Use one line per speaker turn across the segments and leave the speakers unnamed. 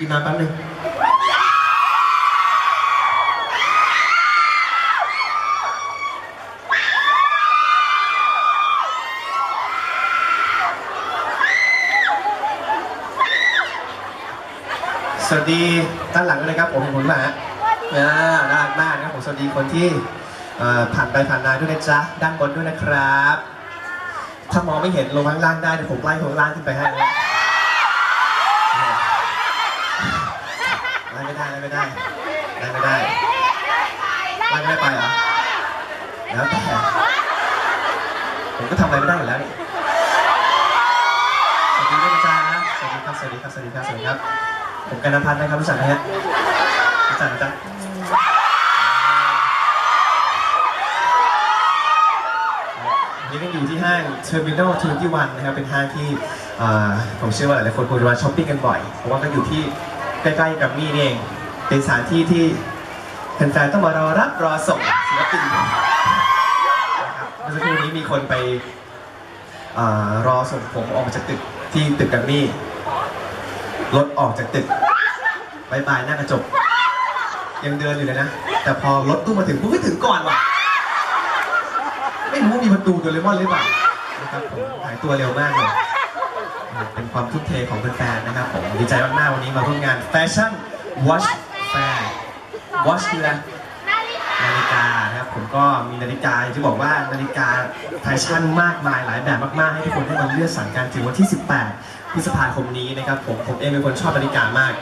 กินน้ำแป๊บนึงสวัสดีด้านหลังด้วยนะครับผมผมหมาอ่าน่ารักมากนะครับผมสวัสดีคนที่ผ่านไปผ่านมาด้วยนะจ๊ะด้านบนด้วยนะครับ ถ้ามองไม่เห็นลงข้างล่างได้เดี๋ยวผมไล่ข้างล่างขึ้นไปให้ ไม่ได้ไล่ไม่ได้ไล่ไม่ได้ไล่ไม่ได้ไปเหรอแล้วแต่ผมก็ทำอะไรไม่ได้อยู่แล้วนี่สวัสดีด้วยนะจ๊ะสวัสดีครับ สวัสดีครับ สวัสดีครับ สวัสดีครับ ผมกันนพัฒน์นะครับรู้จักไหมฮะรู้จักนะจ๊ะวันนี้ก็อยู่ที่ห้าง Terminal 21 นะครับ เป็นห้างที่อ่าผมเชื่อว่าหลายๆคนคงจะมาช้อปปิ้งกันบ่อย เพราะว่าก็อยู่ที่ใกล้ๆกับนี่เอง เป็นสถานที่ที่แฟนๆต้องมารอรับรอส่งศิลปินนะครับเมื่อสักครู่นี้มีคนไปอ่ารอส่งผมออกมาจากตึกที่ตึกแกัมมี่รถออกจากตึกบายบายหน้ากระจก ยังเดินอยู่เลยนะ แต่พอรถตู้มาถึงปุ๊บไม่ถึงก่อนว่ะ ไม่รู้ว่ามีประตูโดเรมอนหรือเปล่านะครับผมหายตัวเร็วมากเลย เป็นความทุ่มเทของแฟนๆนะครับผมดีใจมากๆวันนี้มาร่วมงานแฟชั่น Watch Watch คืออะไรนาฬิกานะครับผมก็มีนาฬิกาอย่างที่บอกว่านาฬิกาแฟชั่นมากมายหลายแบบมากๆให้ทุกคนได้มาเลือกสรรกันถึงวันที่ 18 พฤษภาคมนี้นะครับผมผมเองเป็นคนชอบนาฬิกามาก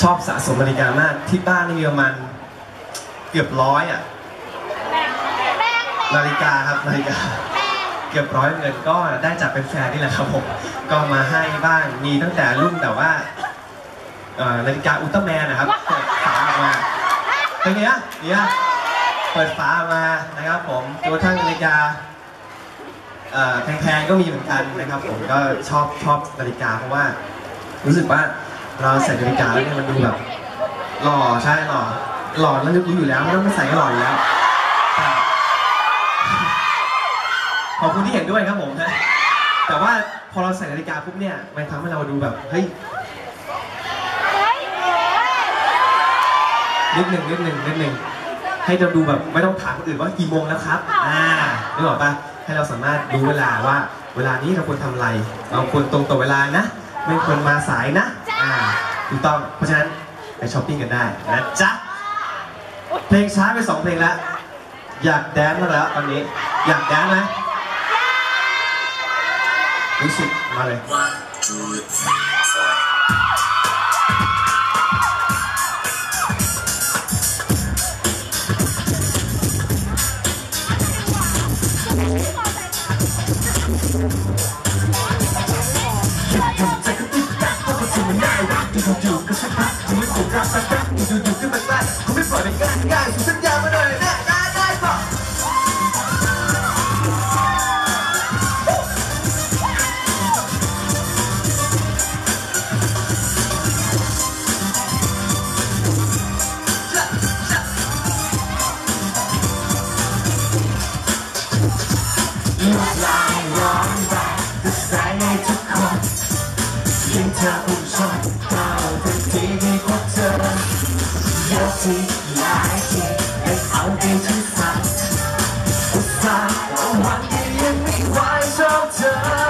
ชอบสะสมนาฬิกามากที่บ้านนี่มีประมาณเกือบร้อยอะนาฬิกาครับนาฬิกาเกือบร้อยเงินก็ได้จากเป็นแฟนนี่แหละครับผมก็มาให้บ้างมีตั้งแต่รุ่นแบบว่านาฬิกาอุลตร้าแมนนะครับเปิดฝา มาเป็นไงอะเนี่ยเปิดฝามานะครับ ผมตัวทั้งนาฬิกาแพงๆก็มีเหมือนกันนะครับ ผมก็ชอบชอบนาฬิกาเพราะว่า รู้สึกว่าเราใส่นาฬิกาแล้วเนี่ยมันดูแบบหล่อใช่หล่อหล่อแล้วรู้อยู่แล้วไม่ต้องไปใส่ก็หล่ออยู่แล้วขอบคุณที่เห็นด้วยครับผมนะแต่ว่าพอเราใส่นาฬิกาปุ๊บเนี่ยมันทำให้เราดูแบบเฮ้ย นิดหนึ่งนิดหนึ่งนิดหนึ่งให้เราดูแบบไม่ต้องถามคนอื่นว่ากี่โมงแล้วครับอ่านึกออกปะให้เราสามารถรู้เวลาว่า เวลานี้เราควรทำอะไร เราควรตรงต่อเวลานะ ไม่ควรมาสายนะอ่าถูกต้องเพราะฉะนั้นไปช้อปปิ้งกันได้นะจ๊ะเพลงช้าไปสองเพลงแล้วอยากแดนซ์แล้วตอนนี้ อยากแดนซ์ไหมรู้สึกมาเลย อยู่ๆก็สักพักจะไม่ถูกรักสักพักอยู่ๆขึ้นมาใกล้คุณไม่ปล่อยเป็นง่ายง่ายสุดสัญญามาหน่อยนะได้ได้ป่ะลูกลายร้อนแรงกระแสในทุกคนยิ่งเธอ ทีหลายทีได้เอาใจที่สัตว์อุตส่าห์เอาวันที่ยังไม่ไหวชอบเธอ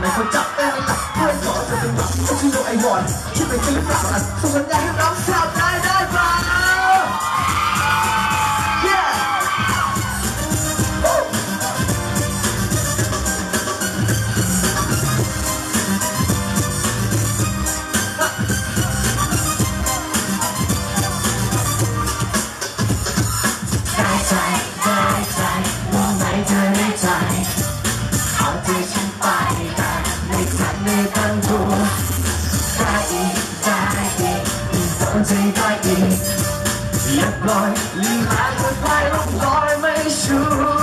ไหนคนจับได้หมล่ะเพื่อนขอเธอจังหวะฉันคือโนไอวอนคิดไปจริงหรือเปล่าอะส่งสัญญาณให้น้องชาวได้ได้เปล่า Yeah! Woo! ได้ใจได้ใจรู้ ไม่ตั้งตัวได้อีกได้อีกสนใจได้อีกอย่าบล่อยลืมหายเธอไปลบลอยไม่ชู